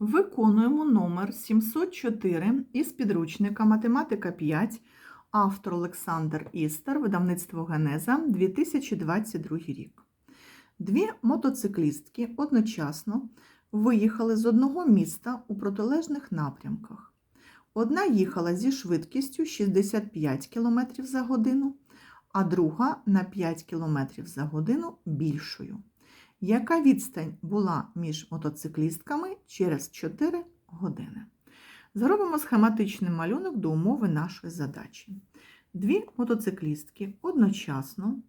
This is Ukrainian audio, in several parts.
Виконуємо номер 704 із підручника Математика 5, автор Олександр Істер, видавництво Генеза, 2022 рік. Дві мотоциклістки одночасно виїхали з одного міста у протилежних напрямках. Одна їхала зі швидкістю 65 км за годину, а друга на 5 км за годину більшою. Яка відстань була між мотоциклістками через 4 години? Зробимо схематичний малюнок до умови нашої задачі. Дві мотоциклістки одночасно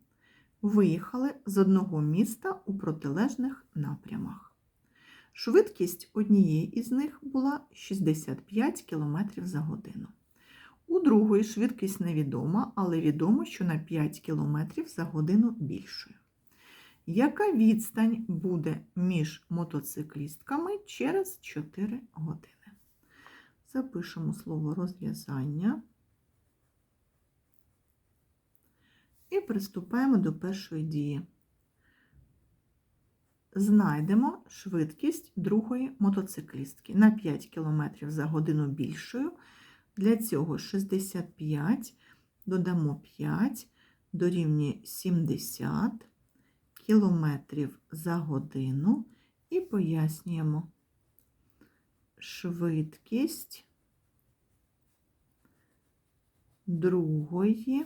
виїхали з одного міста у протилежних напрямах. Швидкість однієї із них була 65 км за годину. У другої швидкість невідома, але відомо, що на 5 км за годину більшою. Яка відстань буде між мотоциклістками через 4 години? Запишемо слово розв'язання і приступаємо до першої дії. Знайдемо швидкість другої мотоциклістки на 5 км за годину більшою. Для цього 65 додамо 5 дорівнює 70 кілометрів за годину і пояснюємо швидкість другої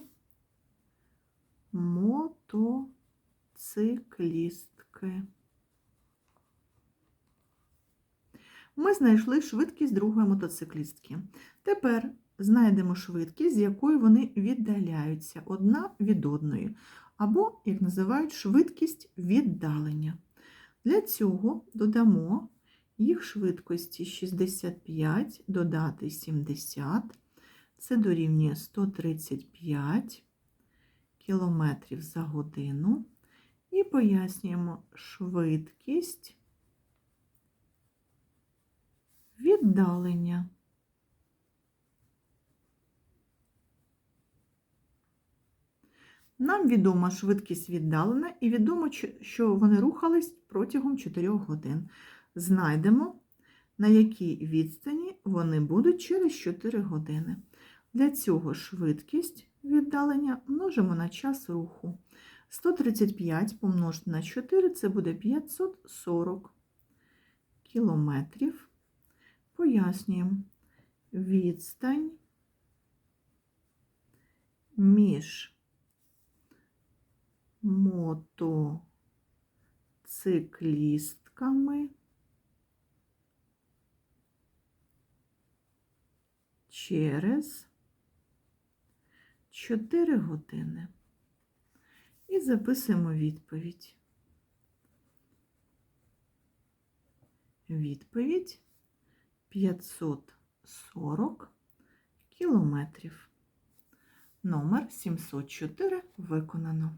мотоциклістки. Ми знайшли швидкість другої мотоциклістки. Тепер знайдемо швидкість, з якою вони віддаляються одна від одної або, як називають, швидкість віддалення. Для цього додамо їх швидкості 65 додати 70, це дорівнює 135 км за годину. І пояснюємо швидкість віддалення. Нам відома швидкість віддалена і відомо, що вони рухались протягом 4 годин. Знайдемо, на якій відстані вони будуть через 4 години. Для цього швидкість віддалення множимо на час руху. 135 помножити на 4 це буде 540 кілометрів. Пояснюємо відстань між мотоциклістками через 4 години. І записуємо відповідь. Відповідь 540 кілометрів. Номер 704 виконано.